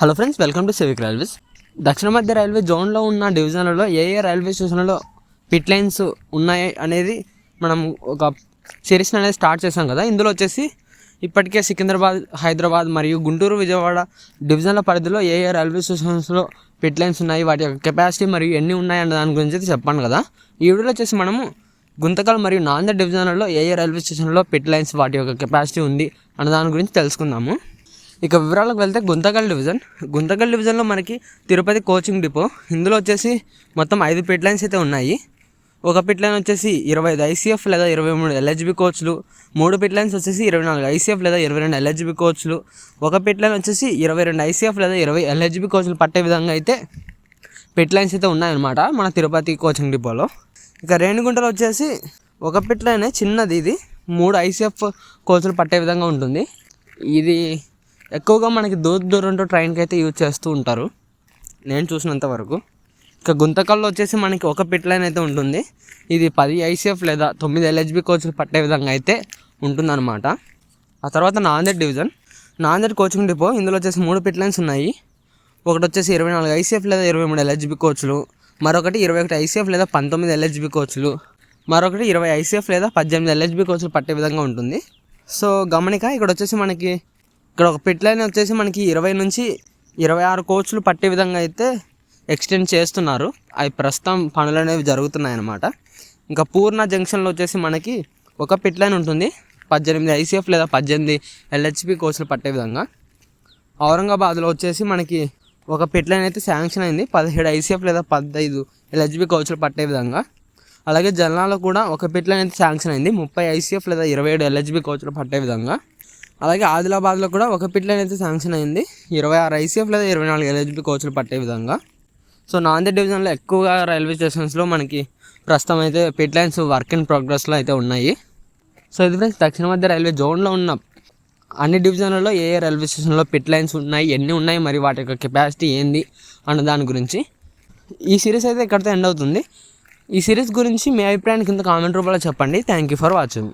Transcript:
Hello friends welcome to civic railways దక్షిణ మధ్య railway జోన్లో ఉన్న డివిజన్లలో ఏ ఏ రైల్వే స్టేషన్లలో పిట్ లైన్స్ ఉన్నాయి అనేది మనం ఒక సిరీస్ అనేది స్టార్ట్ చేసాం కదా. ఇందులో వచ్చేసి ఇప్పటికే సికింద్రాబాద్ హైదరాబాద్ మరియు గుంటూరు విజయవాడ డివిజన్ల పరిధిలో ఏ ఏ రైల్వే స్టేషన్స్లో పిట్ లైన్స్ ఉన్నాయి వాటి యొక్క కెపాసిటీ మరియు ఎన్ని ఉన్నాయి అన్న దాని గురించి అయితే చెప్పాను కదా. ఈ వీడియోలో వచ్చేసి మనము గుంతకల్ మరియు నాందేడ్ డివిజన్లలో ఏ ఏ రైల్వే స్టేషన్లో పిట్ లైన్స్ వాటి యొక్క కెపాసిటీ ఉంది అన్న దాని గురించి తెలుసుకుందాము. ఇక వివరాలకు వెళ్తే గుంతకల్ డివిజన్. గుంతకల్ డివిజన్లో మనకి తిరుపతి కోచింగ్ డిపో. ఇందులో వచ్చేసి మొత్తం ఐదు పిట్ లైన్స్ అయితే ఉన్నాయి. ఒక పిట్ లైన్ వచ్చేసి ఇరవై ఐదు ఐసీఎఫ్ లేదా ఇరవై మూడు ఎల్హెచ్బి కోచ్లు. మూడు పిట్ లైన్స్ వచ్చేసి ఇరవై నాలుగు ఐసీఎఫ్ లేదా ఇరవై రెండు ఎల్హెచ్బి కోచ్లు. ఒక పిట్ లైన్ వచ్చేసి ఇరవై రెండు ఐసీఎఫ్ లేదా ఇరవై ఎల్హెచ్బి కోచ్లు పట్టే విధంగా అయితే పిట్ లైన్స్ అయితే ఉన్నాయన్నమాట మన తిరుపతి కోచింగ్ డిపోలో. ఇక రేణిగుంటలో వచ్చేసి ఒక పిట్ లైన్ చిన్నది ఇది. మూడు ఐసీఎఫ్ కోచ్లు పట్టే విధంగా ఉంటుంది. ఇది ఎక్కువగా మనకి దూర దూరంతో ట్రైన్కి అయితే యూజ్ చేస్తూ ఉంటారు. నేను చూసినంత వరకు. ఇక గుంతకల్లో వచ్చేసి మనకి ఒక పిట్ లైన్ అయితే ఉంటుంది. ఇది పది ఐసీఎఫ్ లేదా తొమ్మిది ఎల్హెచ్బి కోచ్లు పట్టే విధంగా అయితే ఉంటుందన్నమాట. ఆ తర్వాత Nanded division. Nanded coaching depot ఇందులో వచ్చేసి మూడు పిట్ లైన్స్ ఉన్నాయి. ఒకటి వచ్చేసి ఇరవై నాలుగు ఐసీఎఫ్ లేదా ఇరవై మూడు ఎల్హెచ్బి కోచ్లు. మరొకటి ఇరవై ఒకటి ఐసీఎఫ్ లేదా పంతొమ్మిది ఎల్హెచ్బి కోచ్లు. మరొకటి ఇరవై ఐసీఎఫ్ లేదా పద్దెనిమిది ఎల్హెచ్బి కోచ్లు పట్టే విధంగా ఉంటుంది. సో గమనిక ఇక్కడ వచ్చేసి మనకి ఇక్కడ ఒక పిట్ లైన్ వచ్చేసి మనకి ఇరవై నుంచి ఇరవై ఆరు కోచ్లు పట్టే విధంగా అయితే ఎక్స్టెండ్ చేస్తున్నారు. అవి ప్రస్తుతం పనులు అనేవి జరుగుతున్నాయి అన్నమాట ఇంకా పూర్ణ జంక్షన్లో వచ్చేసి మనకి ఒక పిట్ లైన్ ఉంటుంది. పద్దెనిమిది ఐసీఎఫ్ లేదా పద్దెనిమిది ఎల్హెచ్పి కోచ్లు పట్టే విధంగా. ఔరంగాబాద్లో వచ్చేసి మనకి ఒక పిట్ లైన్ అయితే శాంక్షన్ అయింది. పదిహేడు ఐసీఎఫ్ లేదా పదహైదు ఎల్హెచ్బి కోచ్లు పట్టే విధంగా. అలాగే జల్నాలో కూడా ఒక పిట్ల అనేది శాంక్షన్ అయింది. ముప్పై ఐసీఎఫ్ లేదా ఇరవై ఏడు ఎల్హెచ్బి కోచ్లు పట్టే విధంగా. అలాగే ఆదిలాబాద్లో కూడా ఒక పిట్ల అనేది శాంక్షన్ అయింది. ఇరవై ఆరు ఐసీఎఫ్ లేదా ఇరవై నాలుగు ఎల్హెచ్బి కోచ్లు పట్టే విధంగా. సో నాందేడ్ డివిజన్లో ఎక్కువగా రైల్వే స్టేషన్స్లో మనకి ప్రస్తుతం అయితే పిట్ లైన్స్ వర్క్ ఇన్ ప్రోగ్రెస్లో అయితే ఉన్నాయి. సో ఇది ఫ్రెండ్స్ దక్షిణ మధ్య రైల్వే జోన్లో ఉన్న అన్ని డివిజన్లలో ఏ ఏ రైల్వే స్టేషన్లో పిట్ లైన్స్ ఉన్నాయి ఎన్ని ఉన్నాయి మరి వాటి యొక్క కెపాసిటీ ఏంది అన్న దాని గురించి ఈ సిరీస్ అయితే ఇక్కడితో ఎండ్ అవుతుంది. ఈ సిరీస్ గురించి మీ అభిప్రాయాన్ని కింద కామెంట్ రూపంలో చెప్పండి. Thank you for watching